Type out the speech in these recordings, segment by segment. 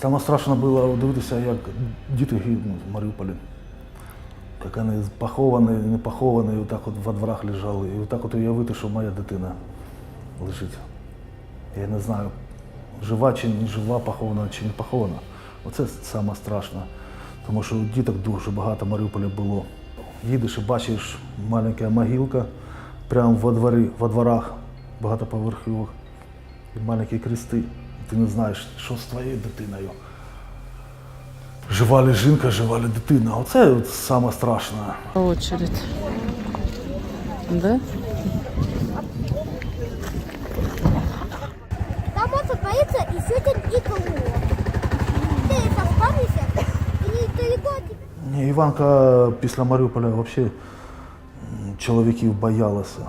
Саме страшно було дивитися, як діти гинуть в Маріуполі. Як вони поховані, не поховані, і отак от во дворах лежали. І отак от уявити, що моя дитина лежить. Я не знаю, жива чи не жива, похована чи не похована. Оце саме страшно. Тому що діток дуже багато в Маріуполі було. Їдеш і бачиш маленька могилка прямо во, дворі, во дворах багатоповерхових і маленькі крести. Ти не знаєш, що з твоєю дитиною. Жива ли жінка, жива ли дитина. Оце от саме страшне. Очередь. Да? Там может твориться и сегодня никого. Ты составишься, и недалеко от тебя. Ні, Іванка після Маріуполя взагалі чоловіків боялася.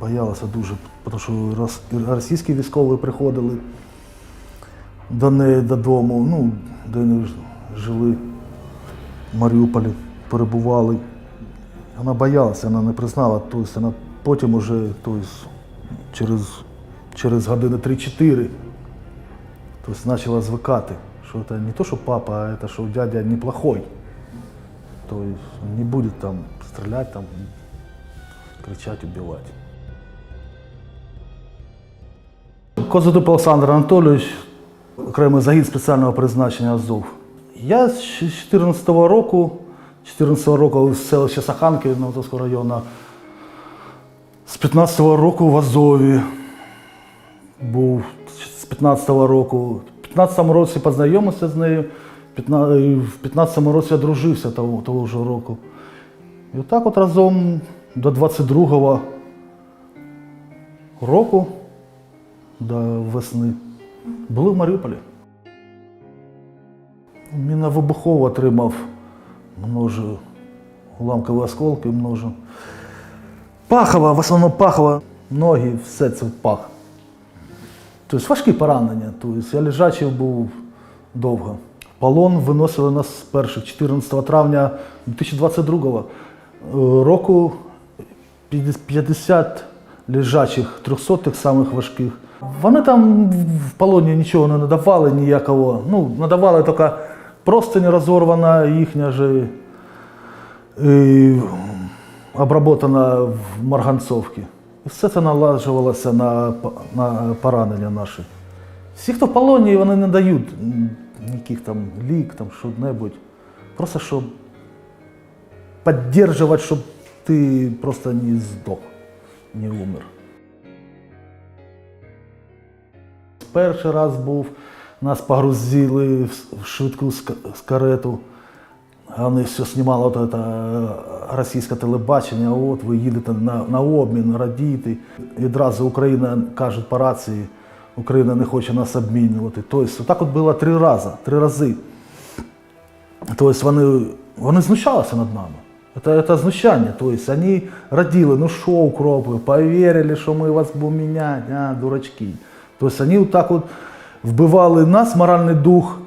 Боялася дуже, тому що російські військові приходили до неї додому, ну, де вони жили в Маріуполі, перебували. Вона боялася, вона не признала, тобто вона потім уже тобто, через, через години 3-4 тобто, почала звикати, що це не то, що папа, а це, що дядя неплохой. То есть не будет там стрелять, там, кричать, убивать. Козадуб Олександр Анатолійович, окремий загін спеціального призначення Азов. Я з 2014 року, 14 року з селища Саханки Новотовського району, з 15 року в Азові був з 15 року. В 15 році познайомився з нею, в 15 році одружився того, того ж року. І отак от разом до 22-го року, до весни, були в Маріуполі. Міна вибухово отримав множе уламкові осколки, множе. Пахова, в основному пахова, ноги, все це пах. Тобто важкі поранення. Тобто я лежачий був довго. Полон виносили нас з перших 14 травня 2022 року 50 лежачих, 300 тих самих важких. Вони там в полоні нічого не надавали ніякого. Ну, надавали тільки простиня розорвана їхня же і обработана в марганцовці. І все це налажувалося на, на поранення наші. Всі, хто в полоні, вони не дають ніяких там лік, там що-небудь. Просто щоб підтримувати, щоб ти просто не здох, не умер. Перший раз був, нас погрузили в швидку ск- з карету. Вони все знімали от російське телебачення, от ви їдете на, на обмін, радіти. І одразу Україна каже по рації, Україна не хоче нас обмінювати. Тобто, так от було три рази, три рази. Тобто вони, вони знущалися над нами. Это, это знущання. Тобто вони раділи, ну що, укропи, повірили, що ми вас будемо міняти, а, дурачки. Тобто вони так от вбивали нас, моральний дух,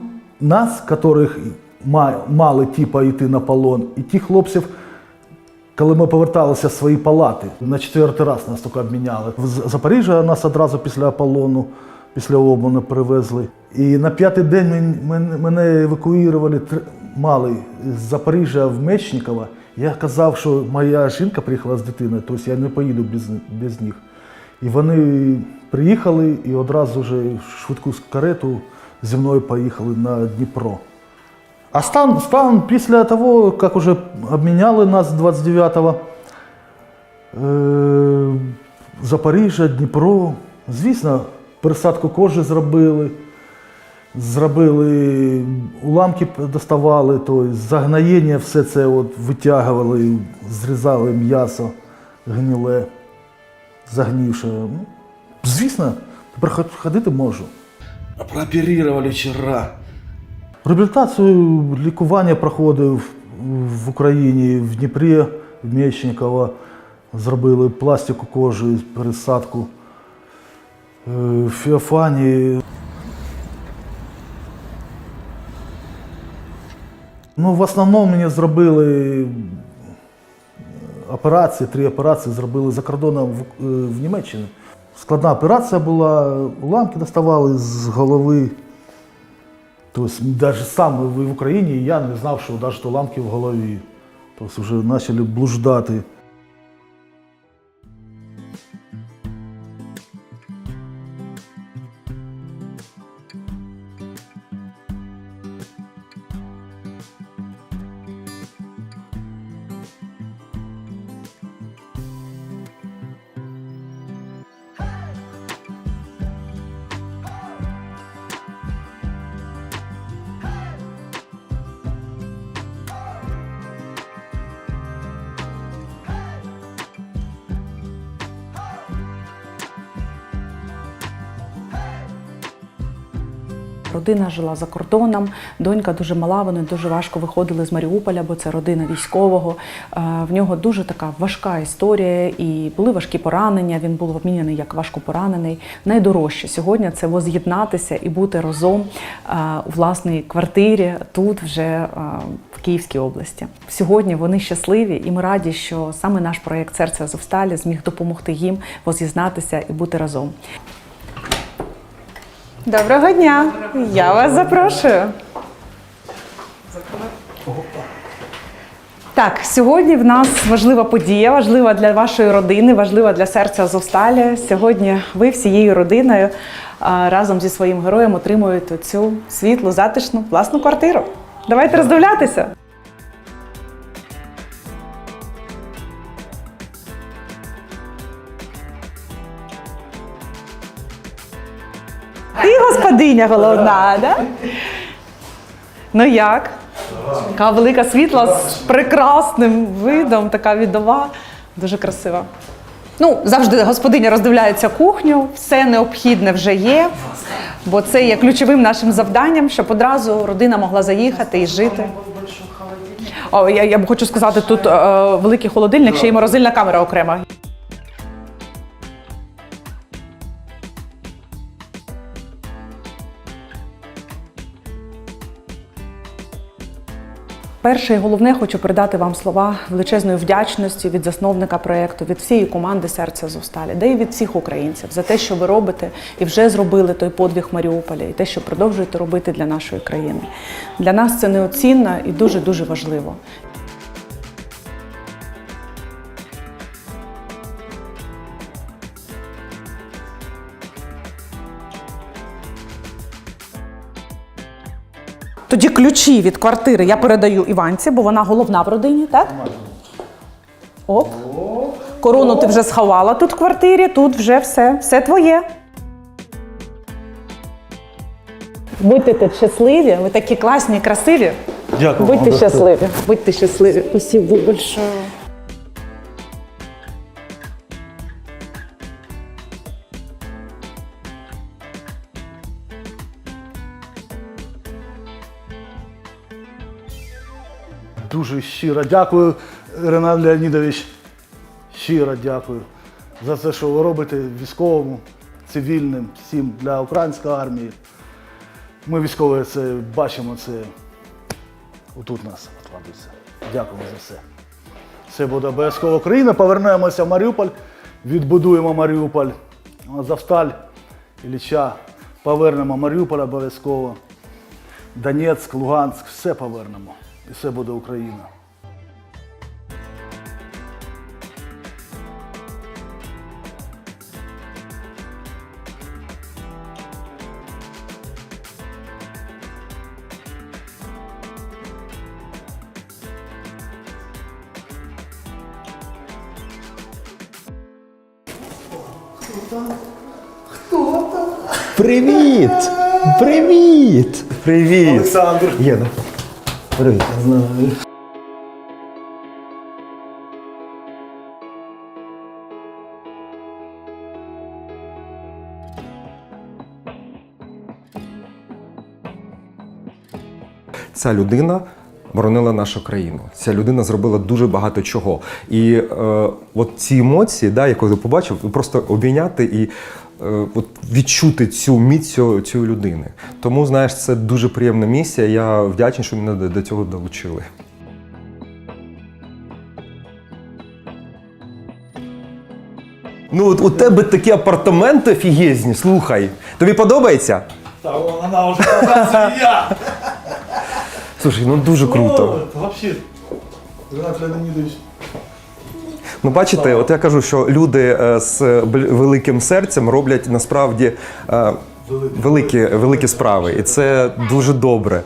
нас, яких мали типа йти на полон, і тих хлопців, коли ми поверталися в свої палати, на четвертий раз нас тільки обміняли. В Запоріжжя нас одразу після Аполлону, після обміну привезли. І на п'ятий день мен- мен- мене евакуювали мали з Запоріжжя в Мечникова. Я казав, що моя жінка приїхала з дитиною, тобто я не поїду без, без них. І вони приїхали і одразу вже швидку карету зі мною поїхали на Дніпро. А стан, стан після того, як вже обміняли нас 29-го, е, Запоріжжя, Дніпро, звісно, пересадку кожи зробили, зробили, уламки доставали, то загноєння все це от витягували, зрізали м'ясо гніле, загнівше. Ну, Звісно, тепер ходити можу. Прооперували вчора. Реабілітацію, лікування проходив в Україні, в Дніпрі, в Мєчникова. Зробили пластику кожи, пересадку. Е, В Феофані. Ну, в основному мені зробили операції, три операції зробили за кордоном в, е, в Німеччині. Складна операція була, уламки доставали з голови. Тобто, навіть сам в Україні я не знав, що навіть уламки в голові. Тобто вже почали блуждати. Родина жила за кордоном, донька дуже мала, вони дуже важко виходили з Маріуполя, бо це родина військового. Е, В нього дуже така важка історія, і були важкі поранення. Він був обміняний як важко поранений. Найдорожче сьогодні це воз'єднатися і бути разом е, у власній квартирі тут, вже е, в Київській області. Сьогодні вони щасливі, і ми раді, що саме наш проєкт Серце Азовсталі зміг допомогти їм воз'єднатися і бути разом. Доброго дня! Я вас запрошую. Так, сьогодні в нас важлива подія, важлива для вашої родини, важлива для серця Азовсталі. Сьогодні ви всією родиною разом зі своїм героєм отримуєте цю світлу, затишну власну квартиру. Давайте роздивлятися. Ти господиня головна, да? Ну як? Така велика світла з прекрасним видом, така відова, дуже красива. Ну, завжди господиня роздивляється кухню, все необхідне вже є, бо це є ключовим нашим завданням, щоб одразу родина могла заїхати і жити. О, я, я б хочу сказати, тут е, великий холодильник, ще й морозильна камера окрема. Перше і головне хочу передати вам слова величезної вдячності від засновника проєкту, від всієї команди серця Зосталі, де і від всіх українців за те, що ви робите і вже зробили той подвиг Маріуполя, і те, що продовжуєте робити для нашої країни. Для нас це неоцінно і дуже дуже важливо. Тоді ключі від квартири я передаю Іванці, бо вона головна в родині, так? Оп. Корону ти вже сховала тут в квартирі, тут вже все, все твоє. Будьте тут щасливі, ви такі класні, красиві. Дякую. Будьте щасливі, будьте щасливі. Спасибо большое. Дуже щиро дякую, Ренат Леонідович. Щиро дякую за те, що ви робите військовому, цивільним, всім для української армії. Ми військові це бачимо, це отут нас відкладується. Дякуємо за все. Це буде обов'язково Україна. Повернемося в Маріуполь, відбудуємо Маріуполь, Завсталь, Ілліча. Повернемо Маріуполь обов'язково. Донецьк, Луганськ, все повернемо. І все буде Україна. Хто там? Привіт! Привіт! Привіт! Олександр. Єна. Привіт. Ця людина боронила нашу країну. Ця людина зробила дуже багато чого. І е, от ці емоції, да, яку я побачив, просто обійняти і от відчути цю міць цього- цієї людини. Тому, знаєш, це дуже приємна місія. Я вдячний, що мене до- цього долучили. Ну, от у тебе такі апартаменти офігезні, слухай. Тобі подобається? Та вона вже я. Слушай, ну дуже круто. Вообще, Ренат Леонідович. Ну, бачите, от я кажу, що люди е, з бл- великим серцем роблять насправді е, великі, великі справи, і це дуже добре.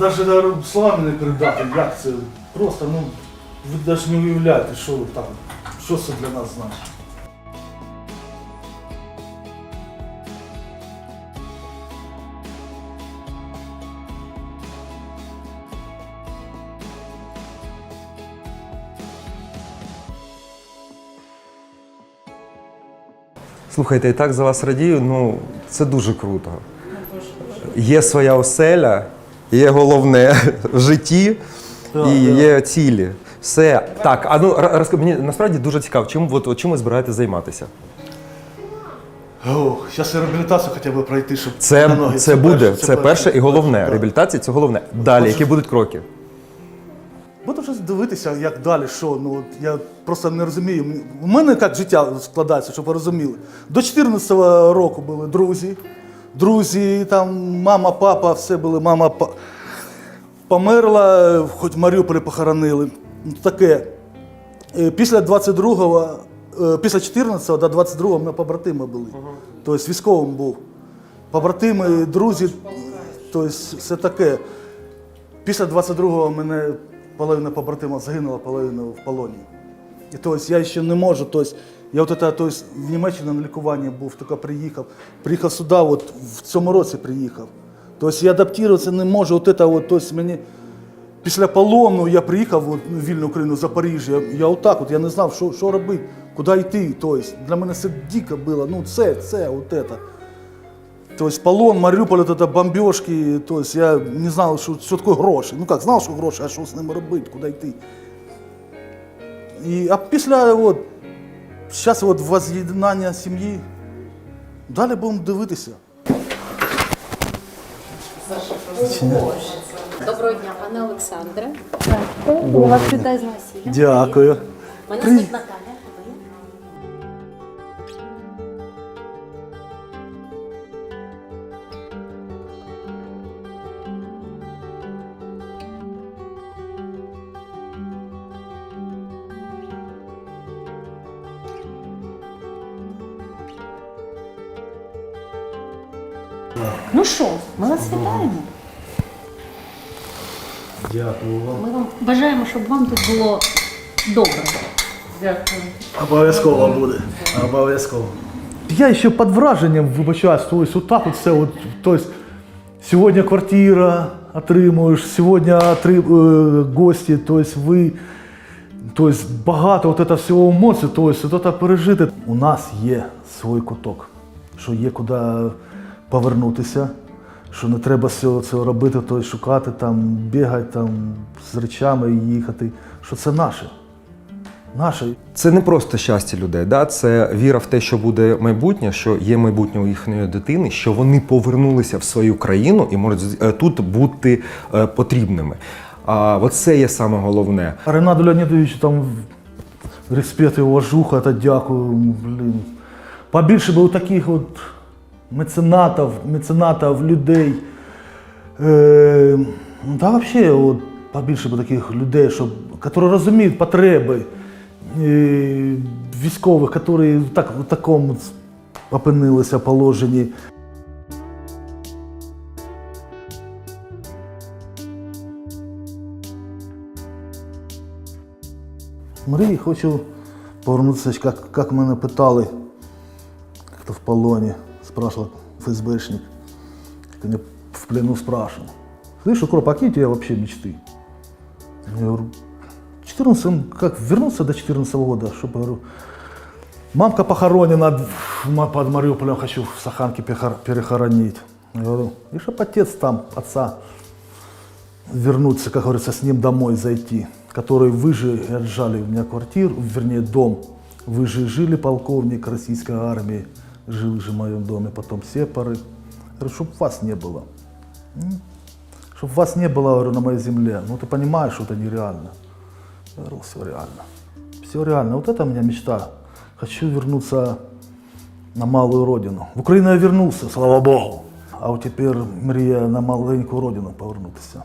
Навіть навіть словами не передати, як це. Просто, ну, ви навіть не уявляєте, що ви там, що це для нас значить. Слухайте, і так за вас радію. Ну це дуже круто. Є своя оселя, є головне в житті і є цілі. Все так. А ну розкажи, мені насправді дуже цікаво, чим от, от чим ви збираєтесь займатися? Зараз реабілітацію хоча б пройти, щоб Це, на ноги. це буде, перше, це перше і головне. Так. Реабілітація це головне. Далі, які будуть кроки? Буду вже дивитися, як далі, що. Ну, от я просто не розумію. У мене як життя складається, щоб ви розуміли. До 14-го року були друзі. Друзі, там мама, папа, все були. Мама па- померла, хоч в Маріуполі похоронили. Ну, Таке. Е, Після 22-го, е, після 14-го до 22-го в мене побратими були. Тобто військовим був. Побратими, друзі, тобто все таке. Після 22-го мене половина побратимів загинула, половина в полоні. І тобто я ще не можу. Тобто, я от это, тобто, в Німеччині на лікуванні був, тільки приїхав. Приїхав сюди, от в цьому році приїхав. Тобто я адаптуватися не можу. От это, от, тобто, мені після полону я приїхав от, в вільну Україну, в Запоріжжя. Я, я отак, от, я не знав, що, що робити, куди йти. Тобто, для мене це дико було. Ну це, це, от это. То есть полон, Маріуполь, вот это бомбежки, то есть я не знав, що, що таке гроші. Ну як, знав, що гроші, а що з ними робити, куди йти. І, а після от, зараз от воз'єднання сім'ї, далі будемо дивитися. Доброго дня, пане Олександре. Я вас вітаю з Василем. Дякую. Мене звуть Ну що, ми вас вітаємо. Дякую вам. Ми вам бажаємо, щоб вам тут було добре. Дякую. Обов'язково буде. Обов'язково. Я ще під враженням вибачаюсь, то есть отак от все. От, то есть, сьогодні квартира отримуєш, сьогодні отри, е, гості, то есть ви. То есть багато от це всього емоцій, то есть от це пережити. У нас є свій куток, що є куди повернутися, що не треба всього цього робити, то есть шукати там, бігати там з речами і їхати. Що це наше. Наше. Це не просто щастя людей, да? це віра в те, що буде майбутнє, що є майбутнє у їхньої дитини, що вони повернулися в свою країну і можуть е, тут бути е, потрібними. А от це є саме головне. Ренату Леонідовичу там респект і уважуха, та дякую. Блін. Побільше було таких от меценатів, меценатів, людей. Е, ну, та взагалі, от, побільше таких людей, щоб, які розуміють потреби е, військових, які так, в такому опинилися положенні. Мрії хочу повернутися, як, як мене питали, хто в полоні, спрашивал ФСБшник, как они в плену спрашивал. Слышь, Укроп, а какие у тебя вообще мечты? Я говорю, 14, как вернуться до 14 года, чтобы, говорю, мамка похоронена под Мариуполем, хочу в Саханке перехор- перехоронить. Я говорю, и чтоб отец там, отца, вернуться, как говорится, с ним домой зайти, которые вы же отжали у меня квартиру, вернее дом, вы же жили, полковник российской армии, жил же в моем доме, потом сепары. Говорю, чтобы вас не было. Чтобы вас не было, говорю, на моей земле. Ну ты понимаешь, что это нереально. Я говорю, все реально. Все реально. Вот это у меня мечта. Хочу вернуться на малую родину. В Украину я вернулся, слава Богу. а от тепер мріє на маленьку родину повернутися.